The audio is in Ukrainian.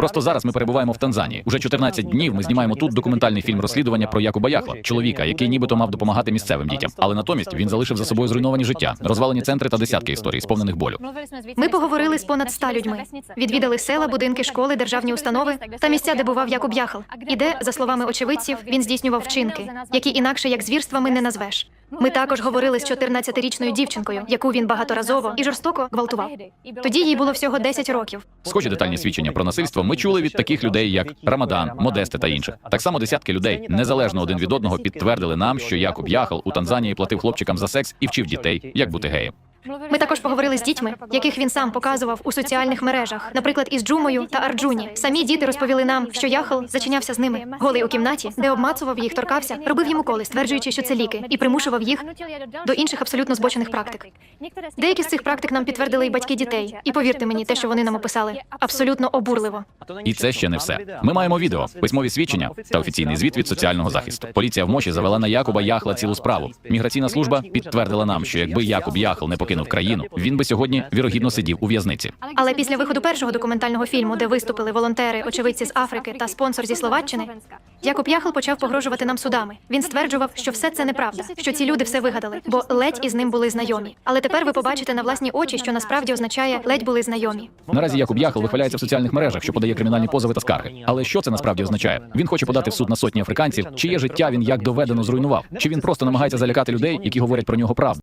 Просто зараз ми перебуваємо в Танзанії. Уже 14 днів ми знімаємо тут документальний фільм розслідування про Якуба Яхла, чоловіка, який нібито мав допомагати місцевим дітям. Але натомість він залишив за собою зруйновані життя, розвалені центри та десятки історій, сповнених болю. Ми поговорили з понад ста людьми. Відвідали села, будинки, школи, державні установи та місця, де бував Якуб Яхал. І де, за словами очевидців, він здійснював вчинки, які інакше як звірствами не назвеш. Ми також говорили з 14-річною дівчинкою, яку він багаторазово і жорстоко гвалтував. Тоді їй було всього 10 років. Схожі детальні свідчення про насильство ми чули від таких людей, як Рамадан, Модесте та інших. Так само десятки людей, незалежно один від одного, підтвердили нам, що Якуб Яхал у Танзанії платив хлопчикам за секс і вчив дітей, як бути геєм. Ми також поговорили з дітьми, яких він сам показував у соціальних мережах, наприклад, із Джумою та Арджуні. Самі діти розповіли нам, що Яхал зачинявся з ними, голий у кімнаті, де обмацував їх, торкався, робив їм уколи, стверджуючи, що це ліки, і примушував їх до інших абсолютно збочених практик. Деякі з цих практик нам підтвердили і батьки дітей. І повірте мені, те, що вони нам описали, абсолютно обурливо. І це ще не все. Ми маємо відео, письмові свідчення та офіційний звіт від соціального захисту. Поліція в Моші завела на Якуба Яхла цілу справу. Міграційна служба підтвердила нам, що якби Якуб Яхл не покинув країну, він би сьогодні вірогідно сидів у в'язниці. Але після виходу першого документального фільму, де виступили волонтери, очевидці з Африки та спонсор зі Словаччини, Якуб Яхл почав погрожувати нам судами. Він стверджував, що все це неправда, що ці люди все вигадали, бо ледь із ним були знайомі. Але тепер ви побачите на власні очі, що насправді означає ледь були знайомі. Наразі Якуб Яхл вихваляється в соціальних мережах, що подає кримінальні позови та скарги. Але що це насправді означає? Він хоче подати в суд на сотні африканців, чиє життя він як доведено зруйнував, чи він просто намагається залякати людей, які говорять про нього правду.